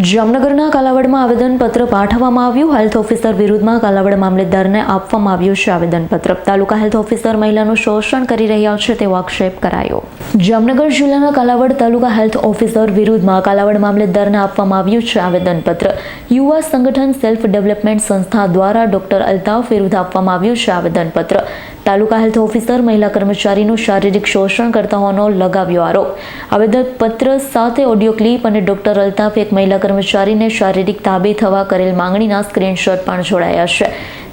જામનગરના કાલાવડમાં આવેદનપત્ર પાઠવવામાં આવ્યું. હેલ્થ ઓફિસર વિરુદ્ધમાં કાલાવડ મામલેદારને આપવામાં આવ્યું છે આવેદનપત્ર. તાલુકા હેલ્થ ઓફિસર મહિલાનું શોષણ કરી રહ્યા છે તેવો આક્ષેપ કરાયો. જામનગર જિલ્લાના કાલાવડ તાલુકા હેલ્થ ઓફિસર વિરુદ્ધમાં કાલાવડ મામલેદારને આપવામાં આવ્યું છે આવેદનપત્ર. યુવા સંગઠન સેલ્ફ ડેવલપમેન્ટ સંસ્થા દ્વારા ડોક્ટર અલ્તાફ વિરુદ્ધ આપવામાં આવ્યું છે આવેદનપત્ર. તાલુકા હેલ્થ ઓફિસર, મહિલા કર્મચારીનું શારીરિક શોષણ કરતા હોવાનો લગાવ્યો આરોપ. આવેદનપત્ર સાથે ઓડિયો ક્લિપ અને ડોક્ટર અલ્તાફ એક મહિલા કર્મચારીને શારીરિક તાબે થવા કરેલ માંગણીના સ્ક્રીનશોટ પણ જોડાયા છે.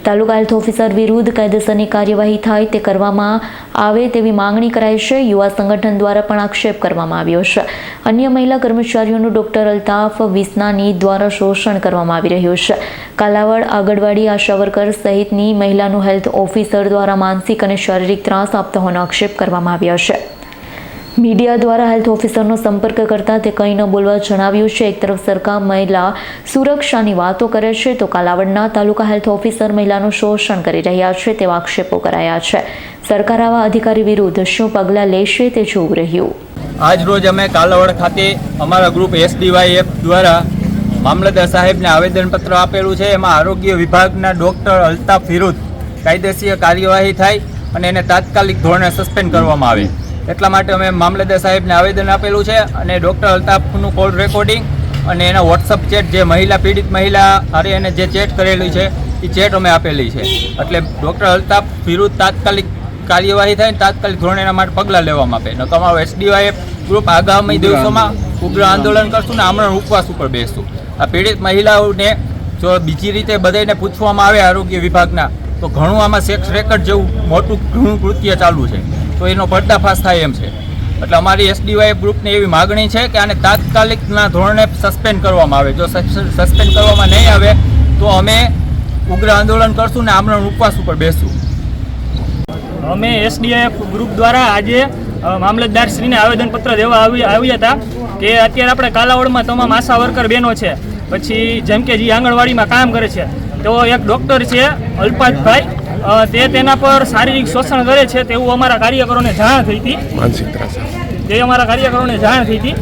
તાલુકા હેલ્થ ઓફિસર વિરુદ્ધ કાયદેસરની કાર્યવાહી થાય તે કરવામાં આવે તેવી માંગણી કરાઈ છે. યુવા સંગઠન દ્વારા પણ આક્ષેપ કરવામાં આવ્યો છે. અન્ય મહિલા કર્મચારીઓનું ડોક્ટર અલ્તાફ વિસનાની દ્વારા શોષણ કરવામાં આવી રહ્યું છે. કાલાવડ, આગળવાડી આશા વર્કર સહિતની મહિલાનું હેલ્થ ઓફિસર દ્વારા માનસિક અને શારીરિક ત્રાસ આપતા હોવાનો આક્ષેપ કરવામાં આવ્યો છે. મીડિયા દ્વારા હેલ્થ ઓફિસરનો સંપર્ક કરતા તે કંઈ ન બોલવા જણાવ્યું છે. એક તરફ સરકાર મહિલા સુરક્ષાની વાતો કરે છે, તો કાલાવડના તાલુકા હેલ્થ ઓફિસર મહિલાનું શોષણ કરી રહ્યા છે તેવા આક્ષેપો કરાયા છે. સરકાર આવા અધિકારી વિરુદ્ધ શું પગલાં લેશે તે જોવું રહ્યું. આજ રોજ અમે કાલાવડ ખાતે અમારા ગ્રુપ એસડીવાયએફ દ્વારા મામલતદાર સાહેબને આવેદનપત્ર આપેલું છે. એમાં આરોગ્ય વિભાગના ડૉક્ટર અલ્તાફ વિરુદ્ધ કાયદેસીય કાર્યવાહી થાય અને એને તાત્કાલિક ધોરણે સસ્પેન્ડ કરવામાં આવે. એટલા માટે અમે મામલતદાર સાહેબને આવેદન આપેલું છે અને ડૉક્ટર અલ્તાફનું કોલ રેકોર્ડિંગ અને એના વોટ્સઅપ ચેટ જે મહિલા પીડિત મહિલા હારે એને જે ચેટ કરેલી છે એ ચેટ અમે આપેલી છે. એટલે ડૉક્ટર અલ્તાફ વિરુદ્ધ તાત્કાલિક કાર્યવાહી થાય ને તાત્કાલિક ધોરણે એના માટે પગલાં લેવામાં આવે ન તો અમારો એસડીવાય ગ્રુપ આગામી દિવસોમાં ઉગ્ર આંદોલન કરશું ને આમરણ ઉપવાસ ઉપર બેસશું. આ પીડિત મહિલાઓને જો બીજી રીતે બધાને પૂછવામાં આવે આરોગ્ય વિભાગના તો ઘણું આમાં સેક્સ રેકર્ડ જેવું મોટું ઘણું કૃત્ય ચાલુ છે. તો એનો પર્દાફાશ થાય એમ છે. એટલે અમારી એસડીવાય ગ્રુપની એવી માગણી છે કે આને તાત્કાલિકના ધોરણે સસ્પેન્ડ કરવામાં આવે. જો સસ્પેન્ડ કરવામાં નહીં આવે તો અમે ઉગ્ર આંદોલન કરશું ને આમરણ ઉપવાસ ઉપર બેસશું. અમે એસડીએફ ગ્રુપ દ્વારા આજે મામલતદારશ્રીને આવેદનપત્ર દેવા આવી આવ્યા હતા કે અત્યારે આપણે કાલાવડમાં તમામ આશા વર્કર બહેનો છે. પછી જેમ કે જે આંગણવાડીમાં કામ કરે છે તો એક ડૉક્ટર છે અલ્પાજભાઈ અ, તે તેના પર શારીરિક શોષણ કરે છે તેવું અમારા કાર્યકરોને જાણ થઈ હતી. માનસિક ત્રાસ. તે અમારા કાર્યકરોને જાણ થઈ હતી.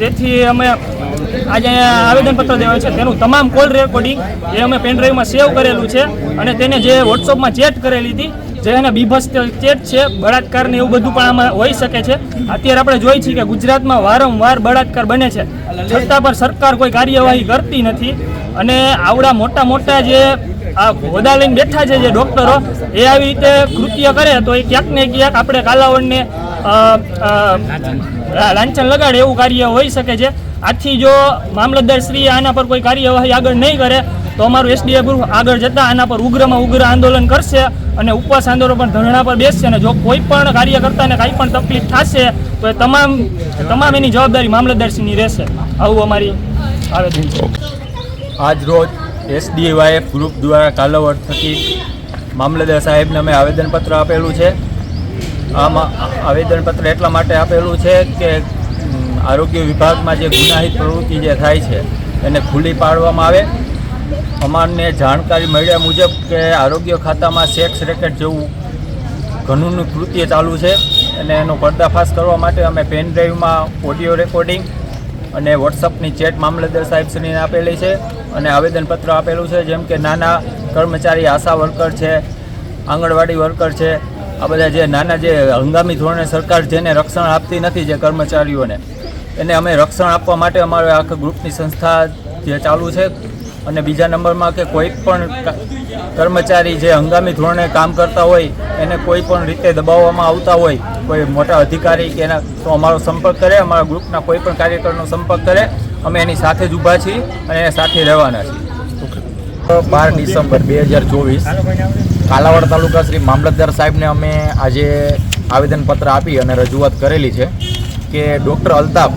તેથી અમે આજે અહીંયા આવેદનપત્ર દેવાય છે. તેનું તમામ કોલ રેકોર્ડિંગ એ અમે પેનડ્રાઈવમાં સેવ કરેલું છે અને તેને જે વોટ્સઅપમાં ચેટ કરેલી હતી જે એને બીભસ ચેટ છે બળાત્કારને એવું બધું પણ આમાં હોઈ શકે છે. અત્યારે આપણે જોઈ છીએ કે ગુજરાતમાં વારંવાર બળાત્કાર બને છે. છતાં પણ સરકાર કોઈ કાર્યવાહી કરતી નથી. અને આવડા મોટા મોટા જે આ હોદા લઈને બેઠા છે જે ડોક્ટરો, એ આવી રીતે કૃત્ય કરે તો એ ક્યાંક ને ક્યાંક આપણે કાલાવડને લાંછન લગાડે એવું કાર્ય હોઈ શકે છે. આથી જો મામલતદાર શ્રી આના પર કોઈ કાર્યવાહી આગળ નહીં કરે, તો અમારું એસડીએ ગ્રુપ આગળ જતા આના પર ઉગ્રમાં ઉગ્ર આંદોલન કરશે અને ઉપવાસ આંદોલન પણ ધરણા પર બેસશે અને જો કોઈ પણ કાર્યકર્તાને કાંઈ પણ તકલીફ થશે, તો એ તમામ તમામ એની જવાબદારી મામલતદારશ્રીની રહેશે. આવું અમારી આવેદન છે. આજ રોજ એસડીવાયએફ ગ્રુપ દ્વારા કાલાવડ થકી મામલતદાર સાહેબને અમે આવેદનપત્ર આપેલું છે. આમાં આવેદનપત્ર એટલા માટે આપેલું છે કે આરોગ્ય વિભાગમાં જે ગુનાહિત પ્રવૃત્તિ જે થાય છે, એને ખુલ્લી પાડવામાં આવે. અમારને જાણકારી મળ્યા મુજબ કે આરોગ્ય ખાતામાં સેક્સ રેકેટ જેવું ઘણુંનું કૃત્ય ચાલુ છે અને એનો પર્દાફાશ કરવા માટે અમે પેન ડ્રાઈવમાં ઓડિયો રેકોર્ડિંગ અને વોટ્સઅપની ચેટ મામલતદાર સાહેબશ્રીને આપેલી છે અને આવેદનપત્ર આપેલું છે જેમ કે, નાના કર્મચારી આશા વર્કર છે, આંગણવાડી વર્કર છે આ બધા જે નાના જે હંગામી ધોરણે સરકાર જેને રક્ષણ આપતી નથી જે કર્મચારીઓને, એને અમે રક્ષણ આપવા માટે અમારે આખા ગ્રુપની સંસ્થા જે ચાલુ છે અને બીજા નંબરમાં કે કોઈ પણ કર્મચારી જે હંગામી ધોરણે કામ કરતા હોય, એને કોઈ પણ રીતે દબાવવામાં આવતા હોય, કોઈ મોટા અધિકારી કે એના, તો અમારો સંપર્ક કરે, અમારા ગ્રુપના કોઈ પણ કાર્યકરનો સંપર્ક કરે, અમે એની સાથે જ ઊભા છીએ અને એ સાથે રહેવાના છીએ. બાર ડિસેમ્બર બે હજાર ચોવીસ કાલાવાડ તાલુકા શ્રી મામલતદાર સાહેબને અમે આજે આવેદનપત્ર આપી અને રજૂઆત કરેલી છે કે ડૉક્ટર અલ્તાફ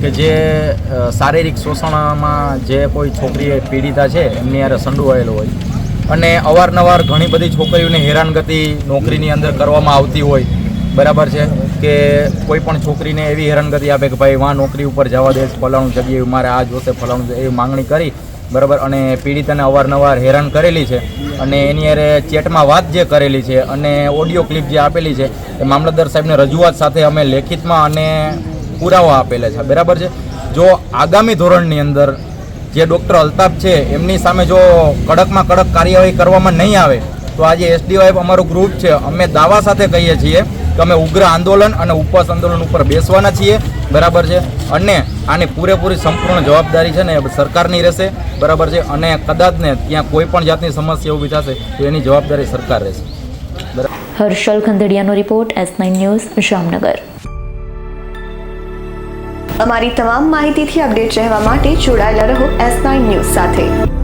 કે જે શારીરિક શોષણમાં જે કોઈ છોકરીએ પીડિતા છે, એમની યારે સંડોવાયેલો હોય અને અવારનવાર ઘણી બધી છોકરીઓને હેરાનગતિ નોકરીની અંદર કરવામાં આવતી હોય, બરાબર છે? કે કોઈ પણ છોકરીને એવી હેરાનગતિ આપે કે ભાઈ વાં નોકરી ઉપર જવા દે, ફલાણું જગ્યાએ મારે આ જોશે, ફલાણું એવી માંગણી કરી બરાબર? અને પીડિતાને અવારનવાર હેરાન કરેલી છે. અને એની અરે ચેટમાં વાત જે કરેલી છે અને ઓડિયો ક્લિપ જે આપેલી છે, એ મામલતદાર સાહેબને રજૂઆત સાથે અમે લેખિતમાં અને પુરાવા આપેલા છે. બરાબર છે? જો આગામી ધોરણની અંદર જે ડૉક્ટર અલ્તાફ છે, એમની સામે જો કડકમાં કડક કાર્યવાહી કરવામાં નહીં આવે, તો આજે એસડીવાય અમારું ગ્રુપ છે. અમે દાવા સાથે કહીએ છીએ કે અમે ઉગ્ર આંદોલન અને ઉપવાસ આંદોલન ઉપર બેસવાના છીએ. બરાબર છે? અને આની પૂરેપૂરી સંપૂર્ણ જવાબદારી છે ને સરકારની રહેશે. બરાબર છે? અને કદાચ ને ત્યાં કોઈ પણ જાતની સમસ્યા ઊભી થશે તો એની જવાબદારી સરકાર રહેશે. બરાબર. Harshal ખંદેડિયાનો report S nine news Jamnagar. અમારી તમામ માહિતીથી અપડેટ રહેવા માટે જોડાયેલા રહો એસ નાઇન ન્યૂઝ સાથે.